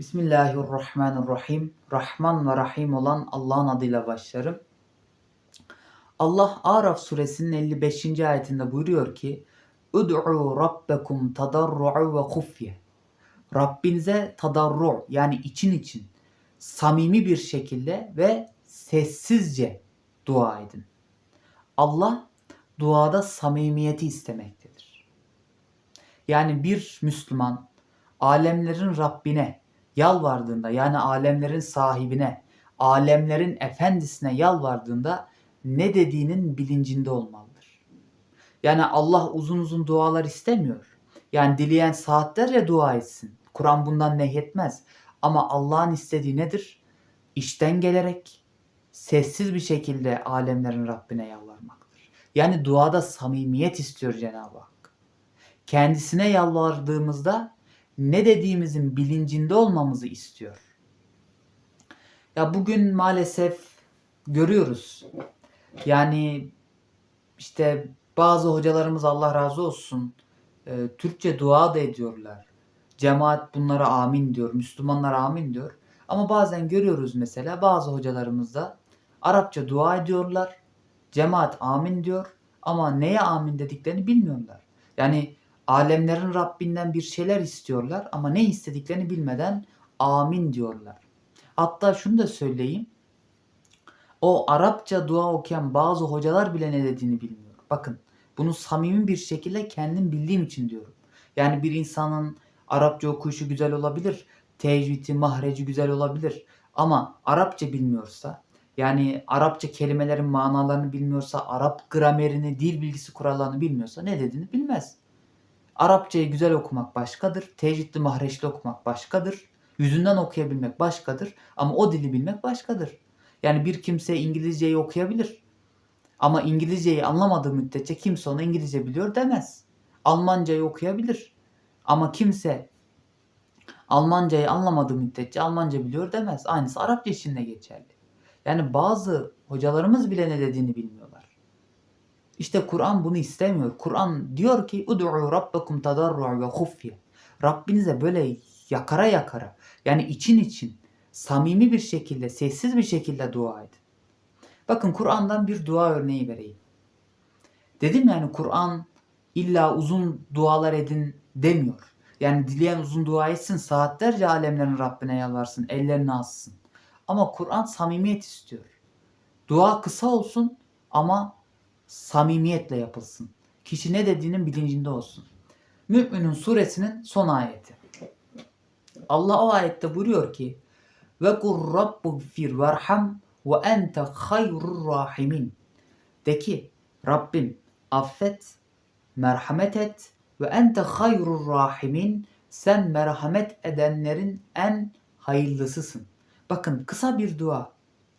Bismillahirrahmanirrahim. Rahman ve Rahim olan Allah'ın adıyla başlarım. Allah Araf suresinin 55. ayetinde buyuruyor ki Ud'u rabbekum tadarru'u ve khufye. Rabbinize tadarru yani için için samimi bir şekilde ve sessizce dua edin. Allah duada samimiyeti istemektedir. Yani bir Müslüman alemlerin Rabbine yalvardığında yani alemlerin sahibine, alemlerin efendisine yalvardığında ne dediğinin bilincinde olmalıdır. Yani Allah uzun uzun dualar istemiyor. Yani dileyen saatlerce dua etsin. Kur'an bundan nehyetmez. Ama Allah'ın istediği nedir? İşten gelerek sessiz bir şekilde alemlerin Rabbine yalvarmaktır. Yani duada samimiyet istiyor Cenab-ı Hak. Kendisine yalvardığımızda ne dediğimizin bilincinde olmamızı istiyor. Ya bugün maalesef görüyoruz. Yani işte bazı hocalarımız Allah razı olsun e, Türkçe dua da ediyorlar. Cemaat bunlara amin diyor. Müslümanlar amin diyor. Ama bazen görüyoruz mesela bazı hocalarımız da Arapça dua ediyorlar. Cemaat amin diyor. Ama neye amin dediklerini bilmiyorlar. Yani alemlerin Rabbinden bir şeyler istiyorlar ama ne istediklerini bilmeden amin diyorlar. Hatta şunu da söyleyeyim. O Arapça dua okuyan bazı hocalar bile ne dediğini bilmiyor. Bakın bunu samimi bir şekilde kendim bildiğim için diyorum. Yani bir insanın Arapça okuyuşu güzel olabilir. Tecvidi, mahreci güzel olabilir. Ama Arapça bilmiyorsa yani Arapça kelimelerin manalarını bilmiyorsa, Arap gramerini, dil bilgisi kurallarını bilmiyorsa ne dediğini bilmez. Arapçayı güzel okumak başkadır. Tecvidli mahreçli okumak başkadır. Yüzünden okuyabilmek başkadır. Ama o dili bilmek başkadır. Yani bir kimse İngilizceyi okuyabilir. Ama İngilizceyi anlamadığı müddetçe kimse ona İngilizce biliyor demez. Almancayı okuyabilir. Ama kimse Almancayı anlamadığı müddetçe Almanca biliyor demez. Aynısı Arapça için de geçerli. Yani bazı hocalarımız bile ne dediğini bilmiyorlar. İşte Kur'an bunu istemiyor. Kur'an diyor ki Ud'u rabbakum tadarru ve hufye. Rabbinize böyle yakara yakara yani için için samimi bir şekilde, sessiz bir şekilde dua edin. Bakın Kur'an'dan bir dua örneği vereyim. Dedim yani Kur'an illa uzun dualar edin demiyor. Yani dileyen uzun dua etsin, saatlerce alemlerin Rabbine yalvarsın, ellerini alsın. Ama Kur'an samimiyet istiyor. Dua kısa olsun ama samimiyetle yapılsın. Kişi ne dediğinin bilincinde olsun. Mü'minun suresinin son ayeti. Allah o ayette buyuruyor ki ve kur rabbu fir verham ve ente hayrur rahimin. De ki Rabbim affet, merhamet et ve ente hayrur rahimin. Sen merhamet edenlerin en hayırlısısın. Bakın kısa bir dua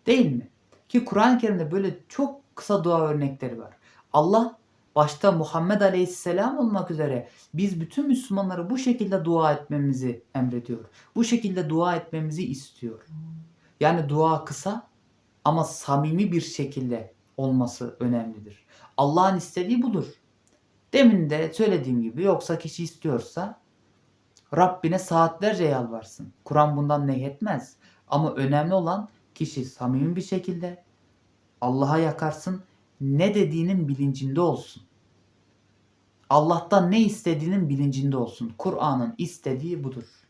değil mi? Ki Kur'an-ı Kerim'de böyle çok kısa dua örnekleri var. Allah başta Muhammed Aleyhisselam olmak üzere biz bütün Müslümanları bu şekilde dua etmemizi emrediyor. Bu şekilde dua etmemizi istiyor. Yani dua kısa ama samimi bir şekilde olması önemlidir. Allah'ın istediği budur. Demin de söylediğim gibi yoksa kişi istiyorsa Rabbine saatlerce yalvarsın. Kur'an bundan nehyetmez. Ama önemli olan kişi samimi bir şekilde Allah'a yakarsın ne dediğinin bilincinde olsun. Allah'tan ne istediğinin bilincinde olsun. Kur'an'ın istediği budur.